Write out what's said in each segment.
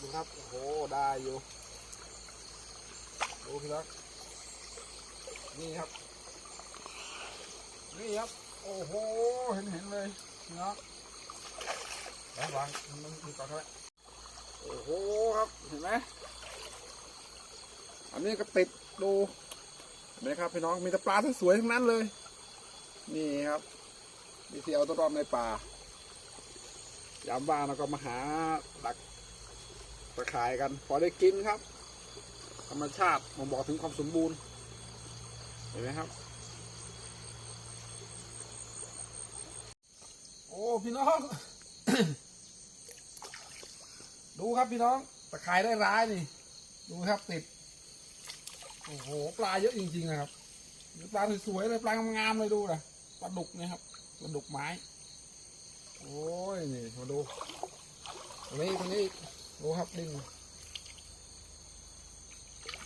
ดูครับ โอ้โห ได้อยู่ ดูพี่น้องนี่ครับ นี่ครับ โอ้โห เห็นเห็นเลยพี่น้องแล้ววางมันดูก่อนครับโอ้โหครับ เห็นไหมอันนี้ก็ติดดูเห็นไหมครับพี่น้องมีแต่ปลาสวยๆทั้งนั้นเลย นี่ครับมีเที่ยวตัวรอมในป่ายามว่างเราก็มาหาดัก ตะขายกัน พอได้กินครับ ธรรมชาติผมบอกถึงความสมบูรณ์ เห็นไหมครับ โอ้พี่น้อง ดูครับพี่น้องตะข่ายได้ร้ายนี่ ดูครับติด โอ้โหปลาเยอะจริงๆนะครับปลาสวยๆเลยปลางามๆเลยดูนะปลาดุกนี่ยครับปลาดุกไม้ โอ้ย นี่ มาดูตรงนี้ตรงนี้ ดูครับดิ้ง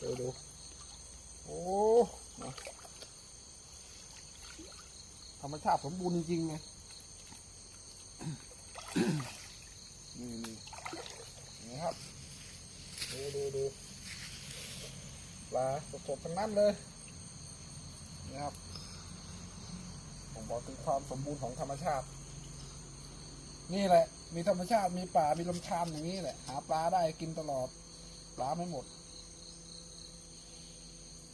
ดูดูโอ้มาธรรมชาติสมบูรณ์จริงๆเลยนี่นี่นี่ครับดูดูดูปลาสดๆทั้งนั้นเลยนะครับผมบอกถึงความสมบูรณ์ของธรรมชาติ นี่แหละ มีธรรมชาติมีป่ามีลำธารอย่างนี้แหละ หาปลาได้กินตลอด ปลาไม่หมด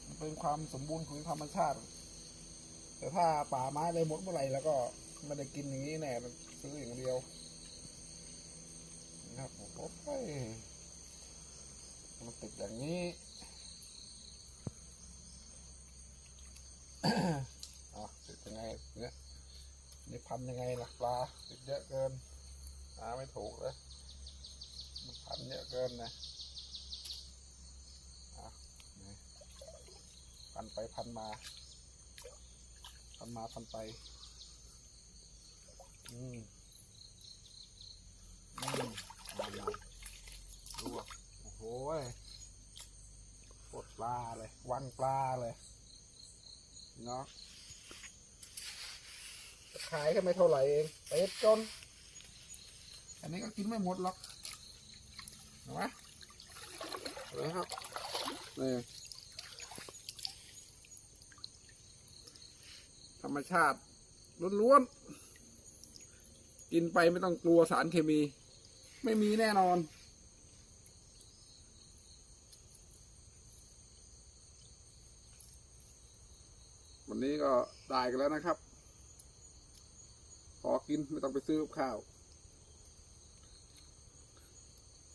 มันเป็นความสมบูรณ์ของธรรมชาติ แต่ถ้าป่าไม้อะไรหมดเมื่อไหร่แล้วก็ไม่ได้กินอย่างนี้แน่มันซื้ออย่างเดียวนะครับโอ้ยมันติดอย่างนี้ อะติดยังไงเนี่ย นี่พันยังไงล่ะปลาติดเยอะเกินหาไม่ถูกเลยมันพันเยอะเกินนะอะนี่พันไปพันมา พันมาพันไป อืมอืมเอาอยู่ดูอะโอ้โหปลดปลาเลย วันปลาเลยเนาะ ขายกันไม่เท่าไหร่เองเป็ดจน อันนี้ก็กินไม่หมดหรอกเห็นไหมเห็นไหมครับนี่ธรรมชาติล้วนๆ กินไปไม่ต้องกลัวสารเคมี ไม่มีแน่นอน วันนี้ก็ได้กันแล้วนะครับ พอกินไม่ต้องไปซื้อข้าว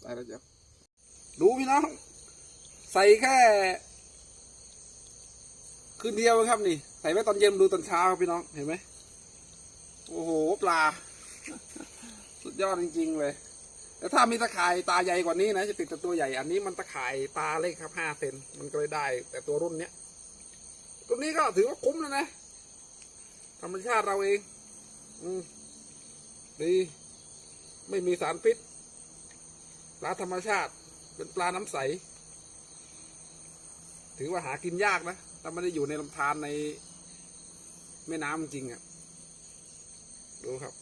ได้แล้วจ้ะดูพี่น้อง ใส่แค่ คืนเดียวครับนี่ ใส่ไว้ตอนเย็นดูตอนเช้าครับพี่น้องเห็นไหมโอ้โหปลา สุดยอดจริง ๆ เลยแต่ถ้ามีตะข่ายตาใหญ่กว่านี้นะจะติดแต่ตัวใหญ่ อันนี้มันตะข่ายตาเล็กครับห้าเซนมันก็เลยได้ แต่ตัวรุ่นเนี้ยรุ่นนี้ก็ถือว่าคุ้มแล้วนะธรรมชาติเราเอง ดี ไม่มีสารพิษ ปลาธรรมชาติ เป็นปลาน้ำใส ถือว่าหากินยากนะถ้าไม่ได้อยู่ในลำธารในแม่น้ำจริงอะ่ะ ดูครับ